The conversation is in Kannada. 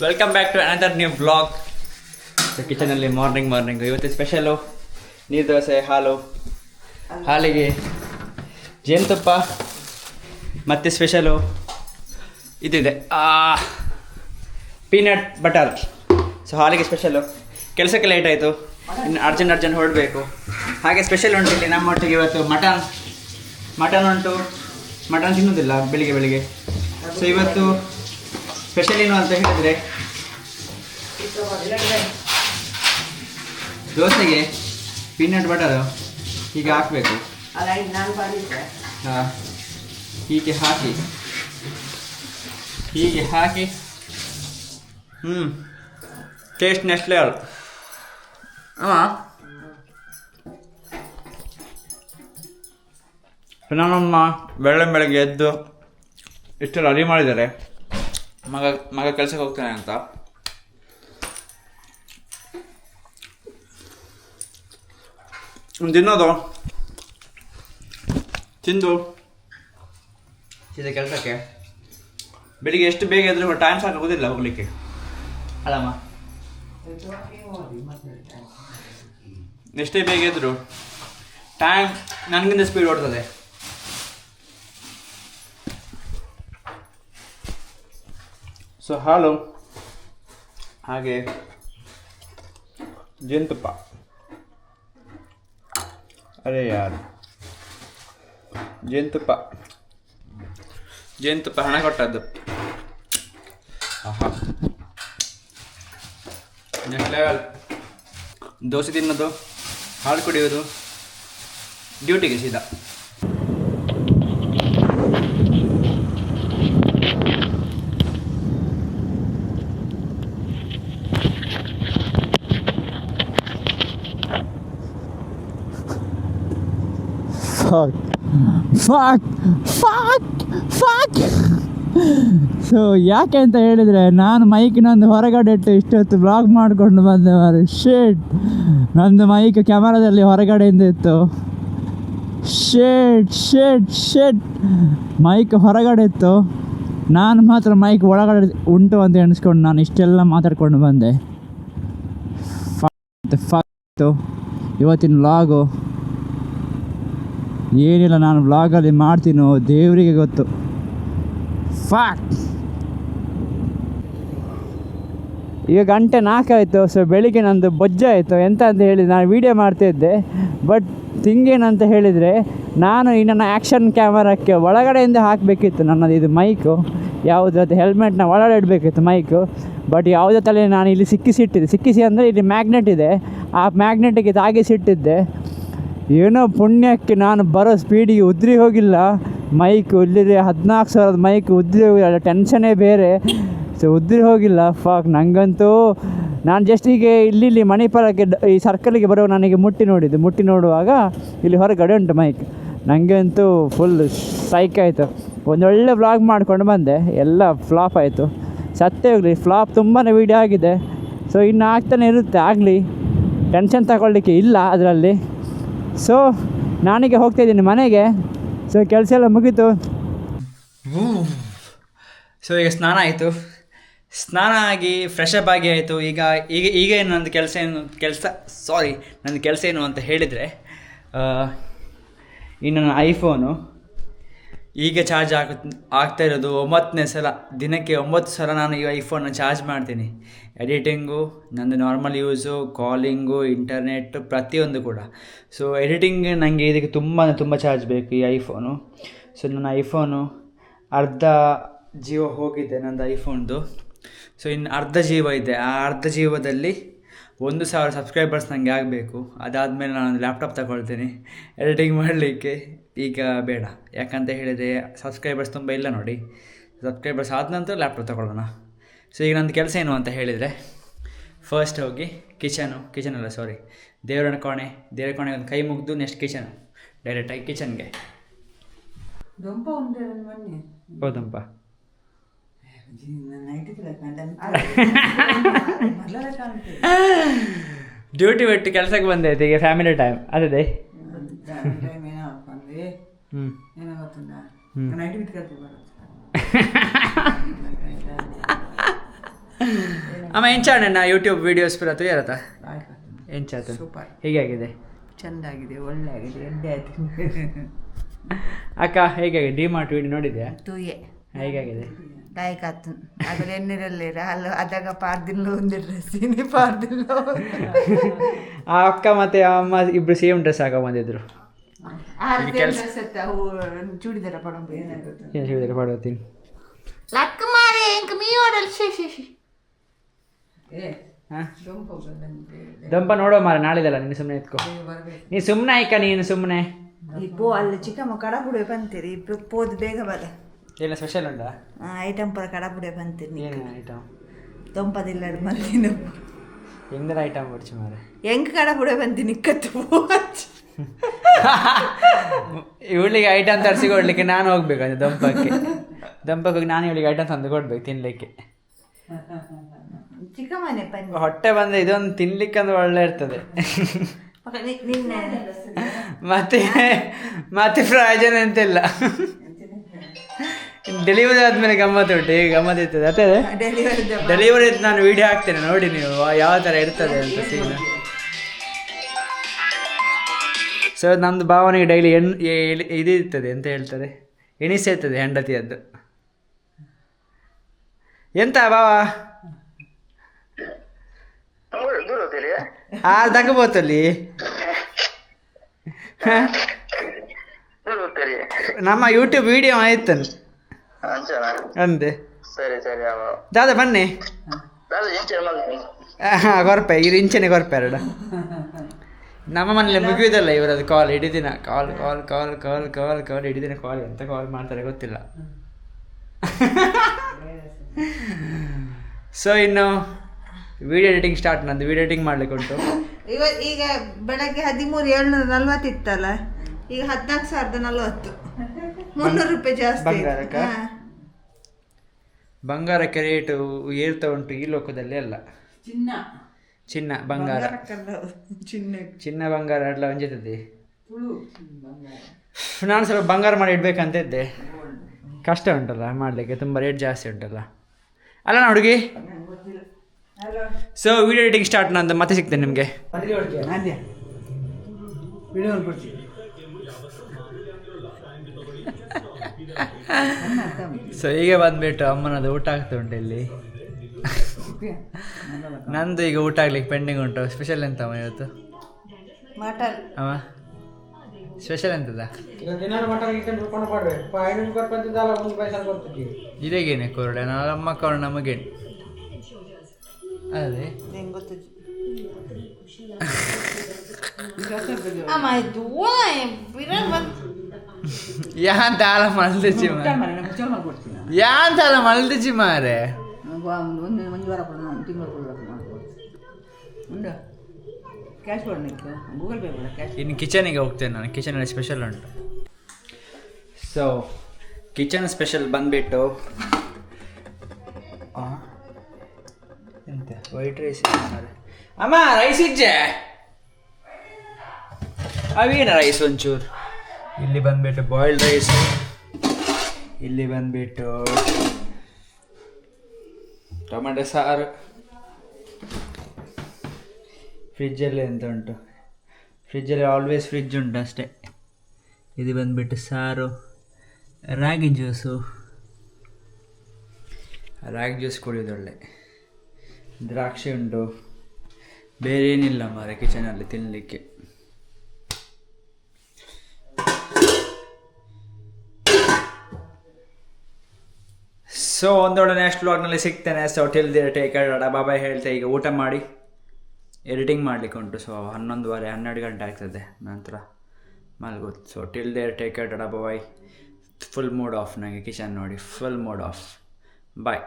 Welcome back to another new blog ಕಿಚನಲ್ಲಿ morning morning ಇವತ್ತು ಸ್ಪೆಷಲು ನೀರು ದೋಸೆ, ಹಾಲು. ಹಾಲಿಗೆ ಜೇನುತುಪ್ಪ, ಮತ್ತು ಸ್ಪೆಷಲು ಇದಿದೆ. ಪೀನಟ್ ಬಟರ್ ಸೊ ಹಾಲಿಗೆ ಸ್ಪೆಷಲು ಕೆಲಸಕ್ಕೆ ಲೇಟ್ ಆಯಿತು. ಇನ್ನು ಅರ್ಜೆಂಟ್ ಅರ್ಜೆಂಟ್ ಹೊರಡಬೇಕು. ಹಾಗೆ ಸ್ಪೆಷಲ್ ಉಂಟು ಇಲ್ಲಿ ನಮ್ಮ ಒಟ್ಟಿಗೆ ಇವತ್ತು. ಮಟನ್. ಮಟನ್ ಉಂಟು. ಮಟನ್ ತಿನ್ನೋದಿಲ್ಲ, ಬೆಳಿಗ್ಗೆ ಬೆಳಿಗ್ಗೆ. ಸೊ ಇವತ್ತು ಸ್ಪೆಷಲ್ ಏನು ಅಂತ ಹೇಳಿದರೆ ದೋಸೆಗೆ ಪೀನಟ್ ಬಟರ್ ಹೀಗೆ ಹಾಕಬೇಕು. ಹಾಂ ಹೀಗೆ ಹಾಕಿ ಹೀಗೆ ಹಾಕಿ ಹ್ಞೂ ಟೇಸ್ಟ್ ನೆಕ್ಸ್ಟ್ ಲೆವೆಲ್ ಹಾಂ ನಮ್ಮಮ್ಮ ಬೆಳ್ಳೆ ಬೆಳಗ್ಗೆ ಎದ್ದು ಇಷ್ಟೆಲ್ಲ ರೆಡಿ ಮಾಡಿದ್ದಾರೆ. ಮಗ ಮಗ ಕೆಲಸಕ್ಕೆ ಹೋಗ್ತಾನೆ ಅಂತ. ತಿನ್ನೋದು ತಿಂದು ಸೀದಾ ಕೆಲಸಕ್ಕೆ ಬೆಳಿಗ್ಗೆ ಎಷ್ಟು ಬೇಗ ಎದ್ರೆ ಟೈಮ್ ಸಾಕಾಗೋದಿಲ್ಲ ಹೋಗ್ಲಿಕ್ಕೆ ಅಲ್ಲಮ್ಮ ಎಷ್ಟೇ ಬೇಗ ಇದ್ರು ಟೈಮ್ ನನಗಿಂತ ಸ್ಪೀಡ್ ಓಡ್ತದೆ ಸೊ ಹಾಲು ಹಾಗೆ ಜೇನುತುಪ್ಪ ಅರೆ ಯಾರು? ಜೇನುತುಪ್ಪ. ಜೇನುತುಪ್ಪ ಹಣ ಕೊಟ್ಟದ್ದು. ಆಹಾ. ನೆಕ್ಸ್ಟ್ ಲೆವೆಲ್ ದೋಸೆ ತಿನ್ನೋದು ಹಾಲು ಕುಡಿಯೋದು ಡ್ಯೂಟಿಗೆ ಸೀದಾ. Fuck. Fuck. Fuck. Fuck. So ಯಾಕೆ ಅಂತ ಹೇಳಿದರೆ ನಾನು ಮೈಕಿನೊಂದು ಹೊರಗಡೆ ಇಟ್ಟು ಇಷ್ಟೊತ್ತು ಬ್ಲಾಗ್ ಮಾಡಿಕೊಂಡು ಬಂದೆ ಮಾರು ಶೇಟ್ ನಂದು ಮೈಕ್ ಕ್ಯಾಮರಾದಲ್ಲಿ ಹೊರಗಡೆಯಿಂದ ಇತ್ತು. ಶೇಟ್ ಶೇಟ್ ಶೇಟ್ ಮೈಕ್ ಹೊರಗಡೆ ಇತ್ತು. ನಾನು ಮಾತ್ರ ಮೈಕ್ ಒಳಗಡೆ ಉಂಟು ಅಂತ ಎಣಿಸ್ಕೊಂಡು ನಾನು ಇಷ್ಟೆಲ್ಲ ಮಾತಾಡ್ಕೊಂಡು ಬಂದೆ. ಫ ಇವತ್ತಿನ ವ್ಲಾಗು ಏನಿಲ್ಲ, ನಾನು ವ್ಲಾಗಲ್ಲಿ ಮಾಡ್ತೀನೋ ದೇವರಿಗೆ ಗೊತ್ತು. ಫ್ಯಾಕ್ಟ್ ಈಗ ಗಂಟೆ ನಾಲ್ಕಾಯಿತು ಸೊ ಬೆಳಿಗ್ಗೆ ನಂದು ಬೊಜ್ಜ ಆಯಿತು. ಎಂತ ಅಂತ ಹೇಳಿ ನಾನು ವೀಡಿಯೋ ಮಾಡ್ತಾಯಿದ್ದೆ ಬಟ್ ತಿಂಗೇನಂತ ಹೇಳಿದರೆ, ನಾನು ಈ ನನ್ನ ಆ್ಯಕ್ಷನ್ ಕ್ಯಾಮರಾಕ್ಕೆ ಒಳಗಡೆಯಿಂದ ಹಾಕಬೇಕಿತ್ತು ನನ್ನದು ಇದು ಮೈಕು ಯಾವುದು ಅದು ಹೆಲ್ಮೆಟ್ನ ಒಳಗಡೆ ಇಡಬೇಕಿತ್ತು ಮೈಕು ಬಟ್ ಯಾವುದೇ ತಲೆ ನಾನು ಇಲ್ಲಿ ಸಿಕ್ಕಿಸಿಟ್ಟಿದ್ದೆ. ಸಿಕ್ಕಿಸಿ ಅಂದರೆ ಇಲ್ಲಿ ಮ್ಯಾಗ್ನೆಟ್ ಇದೆ. ಆ ಮ್ಯಾಗ್ನೆಟಿಗೆ ತಾಗಿಸಿಟ್ಟಿದ್ದೆ ಏನೋ ಪುಣ್ಯಕ್ಕೆ ನಾನು ಬರೋ ಸ್ಪೀಡಿಗೆ ಉದ್ರಿ ಹೋಗಿಲ್ಲ. ಮೈಕ್ ಇಲ್ಲಿ ಹದಿನಾಲ್ಕು ಸಾವಿರದ ಮೈಕ್ ಉದ್ರಿ ಹೋಗಿಲ್ಲ ಟೆನ್ಷನೇ ಬೇರೆ. ಸೊ ಉದ್ರಿ ಹೋಗಿಲ್ಲ ಫಾಕ್ ನನಗಂತೂ ನಾನು ಜಸ್ಟ್ ಹೀಗೆ ಇಲ್ಲಿ ಇಲ್ಲಿ ಮಣಿಪಾಲಕ್ಕೆ ಈ ಸರ್ಕಲಿಗೆ ಬರೋ ನನಗೆ ಮುಟ್ಟಿ ನೋಡಿದ್ದು. ಮುಟ್ಟಿ ನೋಡುವಾಗ ಇಲ್ಲಿ ಹೊರಗಡೆ ಉಂಟು ಮೈಕ್ ನನಗಂತೂ ಫುಲ್ ಸೈಕ್ ಆಯಿತು. ಒಂದೊಳ್ಳೆ ವ್ಲಾಗ್ ಮಾಡ್ಕೊಂಡು ಬಂದೆ, ಎಲ್ಲ ಫ್ಲಾಪ್ ಆಯಿತು. ಸತ್ತೇ ಹೋಗಲಿ ಫ್ಲಾಪ್ ತುಂಬಾ ವೀಡಿಯೋ ಆಗಿದೆ. ಸೊ ಇನ್ನು ಆಗ್ತಾನೆ ಇರುತ್ತೆ, ಆಗಲಿ. ಟೆನ್ಷನ್ ತಗೊಳ್ಳಿಕ್ಕೆ ಇಲ್ಲ ಅದರಲ್ಲಿ. ಸೊ ನಾನೀಗ ಹೋಗ್ತಾ ಇದ್ದೀನಿ ಮನೆಗೆ. ಸೊ ಕೆಲಸ ಎಲ್ಲ ಮುಗೀತು. ಸೊ ಈಗ ಸ್ನಾನ ಆಯಿತು. ಸ್ನಾನ ಆಗಿ ಫ್ರೆಶ್ ಅಪ್ ಆಗಿ ಆಯಿತು. ಈಗ ಈಗ ಈಗ ಏನು ನಂದು ಕೆಲಸ ಏನು, ಕೆಲಸ ಸಾರಿ ನನ್ನ ಕೆಲಸ ಏನು ಅಂತ ಹೇಳಿದರೆ ಈ ನನ್ನ ಐಫೋನು ಈಗ ಚಾರ್ಜ್ ಆಗ, ಆಗ್ತಾ ಇರೋದು ಒಂಬತ್ತನೇ ಸಲ. ದಿನಕ್ಕೆ ಒಂಬತ್ತು ಸಲ ನಾನು ಈ ಐಫೋನ್ನ ಚಾರ್ಜ್ ಮಾಡ್ತೀನಿ. ಎಡಿಟಿಂಗು ನಂದು ನಾರ್ಮಲ್ ಯೂಸು ಕಾಲಿಂಗು ಇಂಟರ್ನೆಟ್ ಪ್ರತಿಯೊಂದು ಕೂಡ. ಸೊ ಎಡಿಟಿಂಗ್ ನನಗೆ ಇದಕ್ಕೆ ತುಂಬ ತುಂಬ ಚಾರ್ಜ್ ಬೇಕು ಈ ಐಫೋನು ಸೊ ನನ್ನ ಐಫೋನು ಅರ್ಧ ಜೀವ ಹೋಗಿದೆ ನಂದು ಐಫೋನ್ದು ಸೊ ಇನ್ನು ಅರ್ಧ ಜೀವ ಇದೆ. ಆ ಅರ್ಧ ಜೀವದಲ್ಲಿ ಒಂದು ಸಾವಿರ ಸಬ್ಸ್ಕ್ರೈಬರ್ಸ್ ನನಗೆ ಆಗಬೇಕು. ಅದಾದಮೇಲೆ ನಾನು ಲ್ಯಾಪ್ಟಾಪ್ ತಗೊಳ್ತೀನಿ. ಎಡಿಟಿಂಗ್ ಮಾಡಲಿಕ್ಕೆ ಈಗ ಬೇಡ. ಯಾಕಂತ ಹೇಳಿದರೆ ಸಬ್ಸ್ಕ್ರೈಬರ್ಸ್ ತುಂಬ ಇಲ್ಲ ನೋಡಿ. ಸಬ್ಸ್ಕ್ರೈಬರ್ಸ್ ಆದ ನಂತರ ಲ್ಯಾಪ್ಟಾಪ್ ತಗೊಳ್ಳೋಣ. ಸೊ ಈಗ ನಂದು ಕೆಲಸ ಏನು ಅಂತ ಹೇಳಿದರೆ ಫಸ್ಟ್ ಹೋಗಿ ಕಿಚನು ಕಿಚನ್ ಅಲ್ಲ ಸಾರಿ ದೇವರನ ಕೋಣೆ. ದೇವರ ಕೋಣೆ ಒಂದು ಕೈ ಮುಗಿದು ನೆಕ್ಸ್ಟ್ ಕಿಚನು ಡೈರೆಕ್ಟಾಗಿ ಕಿಚನ್ಗೆ ದೊಂಪ ಉಂಟು ನನ್ನ ಮೊನ್ನೆ ಹೌದಪ್ಪ ನೈಟ್ ಮೊದಲ ಕಾಣ್ತದೆ ಡ್ಯೂಟಿ ಬಿಟ್ಟು ಕೆಲಸಕ್ಕೆ ಬಂದೆ ಈಗ ಫ್ಯಾಮಿಲಿ ಟೈಮ್ ಅದೇ ಅಮ್ಮ ಎಂಚಾಣ ಯೂಟ್ಯೂಬ್ ವೀಡಿಯೋಸ್ ಪುರ ಯಾರತ್ತ ಎಂಚಾತು ಎಂಚಾತ ಸೂಪರ್. ಹೇಗಾಗಿದೆ? ಚೆಂದಾಗಿದೆ ಒಳ್ಳೆ ಆಗಿದೆ ಎಡ್ಡೆ ಆಯ್ತು. ಅಕ್ಕ ಹೇಗಾಗಿದೆ? ಡಿ ಮಾರ್ಟ್ ವಿಡಿಯೋ ನೋಡಿದ್ಯಾ? ತೂಯೆ. ಹೇಗಾಗಿದೆ? ದಾಯಿಕ ಆತು ಅದ್ರ ಎಣ್ಣೆರಲ್ಲೇರ ಅಲ್ಲ ಅದಾಗ ಪಾರ್ದಿಲ್ಲ ಒಂದಿರ ಸೀನಿ ಪಾರ್ದಿಲ್ಲ ಆ ಅಕ್ಕ ಮತ್ತೆ ಆ ಅಮ್ಮ ಇಬ್ರು ಸೇಮ್ ಡ್ರೆಸ್ ಹಾಕೋ ಬಂದಿದ್ರು ಚೂಡಿದಾರ ಪಡ ಏನ್ ಹೇಳಿದ್ರೆ ಪಡ್ತೀನಿ ಲಕ್ಕ ಮಾರೆ ಇಂಕ ಮೀ ಓಡಲ್ ಶೇ ಶೇ ಶೇ ಏ ಹಾ ದೊಂಪ ಬಂದಂತೆ ದಂಪ ನೋಡೋ ಮಾರ ನಾಳಿದಲ್ಲ ನೀನು ಸುಮ್ಮನೆ ಎತ್ಕೋ ಬರ್ಬೇಕು ನೀ ಸುಮ್ಮನೆ ಆಯ್ಕ ನೀನು ಸುಮ್ಮನೆ ಈ ಪೋ ಅಲ್ಲಿ ಚಿಕ್ಕಮ್ಮ ಕಡಬುಡೆ ಬಂತೀರಿ ಪೋದು ಬೇಗ ಬರ ಏನು ಸ್ಪೆಷಲ್ ಉಂಟಾ? ಐಟಮ್ ಪರ ಕಡಪುಡೆ ಬಂತೀನಿ ಏನು ಐಟಮ್ ತೊಂಪದಿಲ್ಲ ಮಲ್ಲಿನ ಹೆಂಗದ ಐಟಮ್ ಬರ್ಚಿ ಮಾರೆ? ಹೆಂಗ್ ಕಡಪುಡೆ ಬಂತೀನಿ ಕತ್ತು? ಇವಳಿಗೆ ಐಟಮ್ ತರಿಸಿ ಕೊಡ್ಲಿಕ್ಕೆ ನಾನು ಹೋಗ್ಬೇಕು ಅದು ದಂಪಕ್ಕೆ. ದಂಪಕ್ಕೆ ಹೋಗಿ ನಾನು ಇವಳಿಗೆ ಐಟಮ್ ತಂದು ಕೊಡ್ಬೇಕು ತಿನ್ಲಿಕ್ಕೆ. ಚಿಕ್ಕಮ್ಮನೆ ಪಂಚ. ಹೊಟ್ಟೆ ಬಂದ ಇದೊಂದು ತಿನ್ಲಿಕ್ಕೆ ಅಂದ್ರೆ ಒಳ್ಳೆ ಇರ್ತದೆ. ನಿನ್ನೆ. ಮತ್ತೆ ಮತ್ತೆ ಪ್ರಯೋಜನ ಎಂತಿಲ್ಲ. ಡೆಲಿವರಿ ಆದ್ಮೇಲೆ ಗಮ್ಮತ್ತು ಉಂಟು ಈಗ ಗಮ್ಮತ್ ಇರ್ತದೆ. ಅದೇ? ಡೆಲಿವರಿ ಡೆಲಿವರಿ ನಾನು ವಿಡಿಯೋ ಹಾಕ್ತೇನೆ ನೋಡಿ ನೀವು ಯಾವ ಥರ ಇರ್ತದೆ ಅಂತ ಸೀನ್ ಸೊ ನಮ್ಮದು ಭಾವನೆಗೆ ಡೈಲಿ ಎಣ್ ಇದು ಇರ್ತದೆ ಅಂತ ಹೇಳ್ತಾರೆ. ಎಣಿಸೆ ಇರ್ತದೆ ಹೆಂಡತಿಯದ್ದು. ಎಂತ ಭಾವ? ಆ ತಗೋಬೋತಲ್ಲಿ ನಮ್ಮ ಯೂಟ್ಯೂಬ್ ವಿಡಿಯೋ ಆಯ್ತು ಅಂಚನಾ ಅಂದೆ. ಸರಿ ಸರಿ ಅವ ದಾದ ಬನ್ನಿ. ದಾದ ಹಾಂ ಕೊರಪೆ ಇದು ಇಂಚನೆ ಕೊರಪೆ ಎರಡು. ನಮ್ಮ ಮನೇಲಿ ಮುಗಿಯೋದಲ್ಲ ಇವರದು ಕಾಲ್ ಇಡೀ ದಿನ. ಕಾಲ್ ಕಾಲ್ ಕಾಲ್ ಕಾಲ್ ಕಾಲ್ ಕಾಲ್ ಇಡೀ ದಿನ ಕಾಲ್ ಎಂತ ಕಾಲ್ ಮಾಡ್ತಾರೆ ಗೊತ್ತಿಲ್ಲ. ಸೊ ಇನ್ನು ವಿಡಿಯೋ ಎಡಿಟಿಂಗ್ ಸ್ಟಾರ್ಟ್ ನಂದು ವಿಡಿಯೋ ಎಡಿಟಿಂಗ್ ಮಾಡ್ಲಿಕ್ಕೆ ಉಂಟು. ಇವ ಈಗ ಬೆಳಗ್ಗೆ ಹದಿಮೂರು ಏಳ್ನೂರ ನಲ್ವತ್ತು ಇತ್ತಲ್ಲ ಈಗ ಹದಿನಾಲ್ಕು ಸಾವಿರದ ನಲ್ವತ್ತು. ಮುನ್ನೂರು ರೂಪಾಯಿ ಜಾಸ್ತಿ. ಬಂಗಾರಕ್ಕ? ಬಂಗಾರಕ್ಕೆ ರೇಟು ಏರ್ತಾ ಉಂಟು ಈ ಲೋಕದಲ್ಲಿ ಅಲ್ಲ. ಚಿನ್ನ. ಚಿನ್ನ ಬಂಗಾರ. ಚಿನ್ನ. ಚಿನ್ನ ಬಂಗಾರ ಎಲ್ಲ ಒಂಜಿತದೆ ನಾನು ಸ್ವಲ್ಪ ಬಂಗಾರ ಮಾಡಿ ಇಡ್ಬೇಕಂತ ಇದ್ದೆ ಕಷ್ಟ ಉಂಟಲ್ಲ ಮಾಡಲಿಕ್ಕೆ ತುಂಬ ರೇಟ್ ಜಾಸ್ತಿ ಉಂಟಲ್ಲ. ಅಲ್ಲ ನಾ ಹುಡುಗಿ. ಸೊ ವಿಡಿಯೋ ಎಡಿಟಿಂಗ್ ಸ್ಟಾರ್ಟ್ ನಾನು ಮತ್ತೆ ಸಿಗ್ತೇನೆ ನಿಮಗೆ. ಸೊ ಈಗ ಬಂದ್ಬಿಟ್ಟು ಅಮ್ಮನದು ಊಟ ಆಗ್ತಾ ಉಂಟು ಇಲ್ಲಿ. ನಂದು ಈಗ ಊಟ ಆಗ್ಲಿಕ್ಕೆ ಪೆಂಡಿಂಗ್ ಉಂಟು. ಸ್ಪೆಷಲ್ ಎಂತಮ್ಮ ಇವತ್ತು? ಮಟನ್. ಅಮ್ಮ ಸ್ಪೆಷಲ್ ಎಂತದ? ಇದೇಗೇನೆ ಕೊರಡೆ ಅಮ್ಮ ಕೊರಡೆ ನಮಗೇನು ಅದೇ. ಹೆಂಗ್ ಇದು ಬಿರಲ್ ಬಂದ್ ಯಾಂತ ಆಲ ಮಲ್ದಿಚ್ಚಿ ಮಾರೆ ಒಂದು ಒಂದು ವಾರ ಕೊಡೋಣ ಒಂದು ತಿಂಗಳು ಕೊಡಬೇಕು ಉಂಡ? ಕ್ಯಾಶ್ ಕೊಡಲಿಕ್ಕೆ ಗೂಗಲ್ ಪೇ ಕೊಡ ಕ್ಯಾಶ್ ಇನ್ನು ಕಿಚನಿಗೆ ಹೋಗ್ತೇನೆ ನಾನು. ಕಿಚನಲ್ಲಿ ಸ್ಪೆಷಲ್ ಉಂಟು. ಸೊ ಕಿಚನ್ ಸ್ಪೆಷಲ್ ಬಂದ್ಬಿಟ್ಟು ಆ, ಎಂತ? ವೈಟ್ ರೈಸ್ ಅಮ್ಮ ರೈಸ್ ಇಜ್ಜೆ? ಅವೇನ ರೈಸ್ ಒಂಚೂರು? ಇಲ್ಲಿ ಬಂದ್ಬಿಟ್ಟು ಬಾಯ್ಲ್ಡ್ ರೈಸ್ ಇಲ್ಲಿ ಬಂದ್ಬಿಟ್ಟು ಟೊಮೆಟೊ ಸಾರು. ಫ್ರಿಜ್ಜಲ್ಲಿ ಎಂತ ಉಂಟು? ಫ್ರಿಜ್ಜಲ್ಲಿ ಆಲ್ವೇಸ್ ಫ್ರಿಜ್ ಉಂಟು ಅಷ್ಟೇ. ಇದು ಬಂದ್ಬಿಟ್ಟು ಸಾರು. ರಾಗಿ ಜ್ಯೂಸು ರಾಗಿ ಜ್ಯೂಸ್ ಕುಡಿಯೋದು ಒಳ್ಳೆ. ದ್ರಾಕ್ಷಿ ಉಂಟು. ಬೇರೆ ಏನಿಲ್ಲ ಮಾರೆ ಕಿಚನಲ್ಲಿ ತಿನ್ನಲಿಕ್ಕೆ ಸೊ ಒಂದೊಳ್ಳೆ ನೆಕ್ಸ್ಟ್ ವ್ಲಾಗ್ನಲ್ಲಿ ಸಿಗ್ತೇನೆ. ಸೊ ಟಿಲ್ ದಿ ಟೇಕ್ ಬಾಬಾಯ್ ಹೇಳ್ತೆ. ಈಗ ಊಟ ಮಾಡಿ. ಎಡಿಟಿಂಗ್ ಮಾಡಲಿಕ್ಕೆ ಉಂಟು. ಸೊ ಹನ್ನೊಂದುವರೆ, ಹನ್ನೆರಡು ಗಂಟೆ ಆಗ್ತದೆ. ನಂತರ ಮಲ್ಗೋದು. So till there take care bye full mood off ನನಗೆ ಕಿಚನ್ ನೋಡಿ. Full mood off bye